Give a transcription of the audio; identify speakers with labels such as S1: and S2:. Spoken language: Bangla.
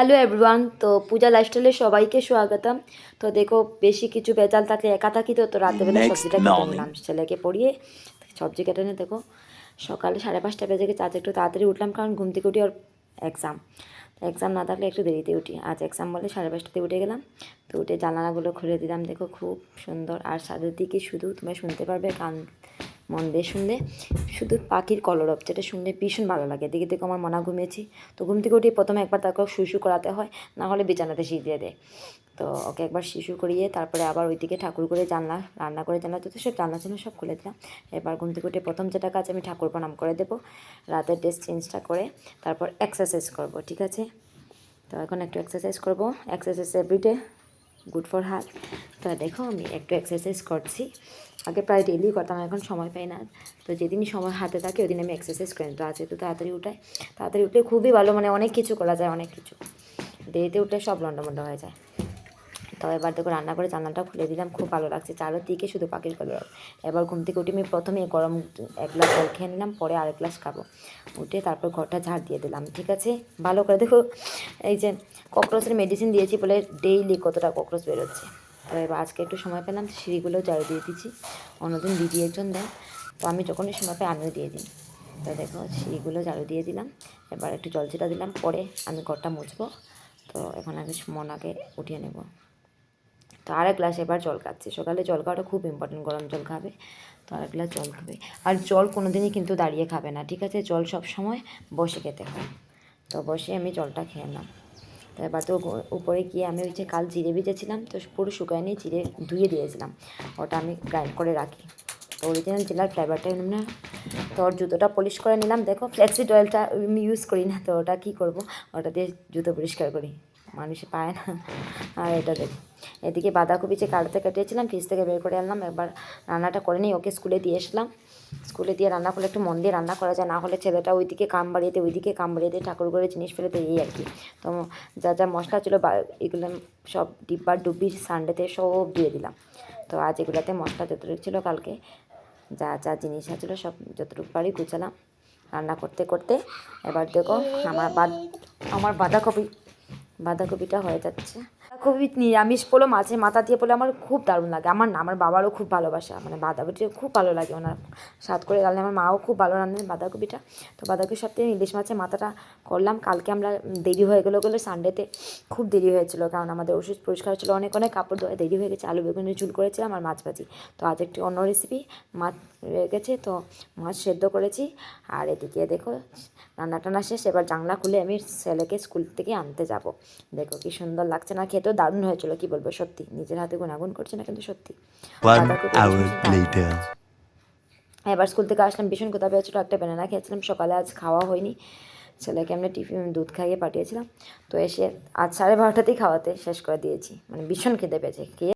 S1: হ্যালো এভরিওয়ান তো পূজা লাইফস্টাইলে সবাইকে স্বাগতম। তো দেখো বেশি কিছু বেজাল থাকলে একা থাকি তো তো রাতেবেলা সবজিটা কেটে নিলাম ছেলেকে পড়িয়ে। সবজি কেটে নিয়ে দেখো। সকালে সাড়ে পাঁচটা বেজে গেছে আজ একটু তাড়াতাড়ি উঠলাম কারণ ঘুম থেকে উঠি ওর এক্সাম এক্সাম না থাকলে একটু দেরিতে উঠি। আজ এক্সাম বলে সাড়ে পাঁচটাতে উঠে গেলাম। তো উঠে জানালাগুলো খুলে দিলাম দেখো খুব সুন্দর। আর সাদের দিকে শুধু তোমরা শুনতে পারবে কান মন দিয়ে শুনলে। শুধু পাখির কলরব, যেটা শুনলে ভীষণ ভালো লাগে। দেখে দেখে আমার মনা ঘুমিয়েছি। তো ঘুম থেকে উঠে প্রথমে একবার তাকে শুশু করাতে হয়, না হলে বিছানাতে দিয়ে দেয়। তো ওকে একবার শিশু করিয়ে তারপরে আবার ওইদিকে ঠাকুর করে জানলা, রান্না করে জানলা, তো সব জানলা ছিল সব খুলে দিলাম। এবার ঘুম থেকে উঠে প্রথম যেটা কাজ আমি ঠাকুর প্রণাম করে দেবো। রাতের ড্রেস চেঞ্জটা করে তারপর এক্সারসাইজ করব, ঠিক আছে? তো এখন একটু এক্সারসাইজ করব। Exercise everyday good for heart তো দেখো আমি একটু এক্সারসাইজ করছি। আগে প্রায় ডেলি করতাম, এখন সময় পাই না। তো যেদিনই সময় হাতে থাকে, ওই দিন আমি এক্সারসাইজ করি। তো আজকে তো তাড়াতাড়ি উঠাই। তাড়াতাড়ি উঠলে খুবই ভালো মানে অনেক কিছু করা যায়, অনেক কিছু। দেরিতে উঠলে সব লন্ডমন্ড হয়ে যায়। তো এবার দেখো, রান্না করে জানলাটা খুলে দিলাম, খুব ভালো লাগছে। চারোদিকে শুধু পাখির কলর এবার ঘুম থেকে উঠে আমি প্রথমে গরম এক গ্লাস জল খেয়ে নিলাম, পরে আরেক গ্লাস খাব। উঠে তারপর ঘরটা ঝাড় দিয়ে দিলাম, ঠিক আছে? ভালো করে দেখো, এই যে ককরোচের মেডিসিন দিয়েছি বলে ডেইলি কতটা ককরোচ বেরোচ্ছে। তো এবার আজকে একটু সময় পেলাম সিঁড়িগুলো ঝাড়ু দিয়ে দিচ্ছি। অন্যদিন দিদি একজন দেয়, তো আমি যখনই সময় পাই আমিও দিয়ে দিই। তো দেখো, সিঁড়িগুলো ঝাড়ু দিয়ে দিলাম, এবার একটু জল ছিটা দিলাম, পরে আমি ঘরটা মুছবো। তো এখন আগে মনাকে উঠিয়ে নেব। তো আরেক গ্লাস এবার জল খাচ্ছি। সকালে জল খাওয়াটা খুব ইম্পর্টেন্ট গরম জল খাবে, তো আরেক গ্লাস জল খাবে। আর জল কোনো দিনই কিন্তু দাঁড়িয়ে খাবে না, ঠিক আছে? জল সব সময় বসে খেতে হয়। তো বসে আমি জলটা খেয়ে নিলাম তো এবার তো উপরে গিয়ে আমি ওই যে কাল জিরে ভিজেছিলাম, তো পুরো শুকায় নিয়ে জিরে ধুয়ে দিয়েছিলাম। ওটা আমি গ্রাইন্ড করে রাখি। তো অরিজিনাল জেলার ফ্লেভারটা এমন না তো ওর জুতোটা পলিশ করে নিলাম। দেখো ফ্লেক্সিড অয়েলটা আমি ইউজ করি না, তো ওটা কী করব? ওটা দিয়ে জুতো পরিষ্কার করি। মানুষে পায় না। আর এটা দেখ, এদিকে বাঁধাকপি যে কাটতে কাটিয়েছিলাম ফ্রিজ থেকে বের করে আনলাম এবার রান্নাটা করে নিই, ওকে স্কুলে দিয়ে এসলাম। স্কুলে দিয়ে রান্না করলে একটু মন দিয়ে রান্না করা যায়, না হলে ছেলেটা ওইদিকে কাম বাড়িয়ে দেয় ওইদিকে কাম বাড়িয়ে দিয়ে ঠাকুর করে জিনিস ফেলে দেয়, এই আর কি। তো যা যা মশলা ছিল এগুলো সব ডিব্বার ডুব্বির সানডেতে সব দিয়ে দিলাম। তো আজ এগুলোতে মশলা যতটুকু ছিল কালকে, যা যা জিনিস আছিল সব যতটুকু পারি গুছালাম। রান্না করতে করতে এবার দেখো, আমার বাদ আমার বাঁধাকপি বাঁধাকপিটা হয়ে যাচ্ছে। বাঁধাকপি নিরামিষ পোলো, মাছের মাথা দিয়ে পোলো আমার খুব দারুণ লাগে। আমার না, আমার বাবারও খুব ভালোবাসা। মানে বাঁধাকপিটা খুব ভালো লাগে ওনার স্বাদ করে রান্না আমার মাও খুব ভালো রান্নেন বাঁধাকপিটা। তো বাঁধাকপির সাথে ইলিশ মাছের মাথাটা করলাম। কালকে আমরা দেরি হয়ে গেলো গেলো সানডেতে খুব দেরি হয়েছিল। কারণ আমাদের ওষুধ পরিষ্কার ছিল। অনেক অনেক কাপড় ধোয়া দেরি হয়ে গেছে। আলু বেগুনের ঝুল করেছিলাম আর মাছ ভাজি। তো আজ একটি অন্য রেসিপি মাছ রয়ে গেছে। তো মাছ সেদ্ধ করেছি। আর এদিকে দেখো রান্না টান্না শেষ এবার জানলা খুলে আমি ছেলেকে স্কুল থেকে আনতে যাব। দেখো কি সুন্দর লাগছে না খেতেও দারুণ হয়েছিল কি বলব সত্যি। নিজের হাতে গুণাগুণ করছে না কিন্তু সত্যি। এবার স্কুল থেকে আসলাম ভীষণ কোথাও পেয়েছিল একটা ব্যানানা খেয়েছিলাম সকালে আজ খাওয়া হয়নি। ছেলেকে আমরা টিফিন দুধ খাইয়ে পাঠিয়েছিলাম। তো এসে আজ সাড়ে বারোটাতেই খাওয়াতে শেষ করে দিয়েছি। মানে ভীষণ খেতে পেয়েছে কে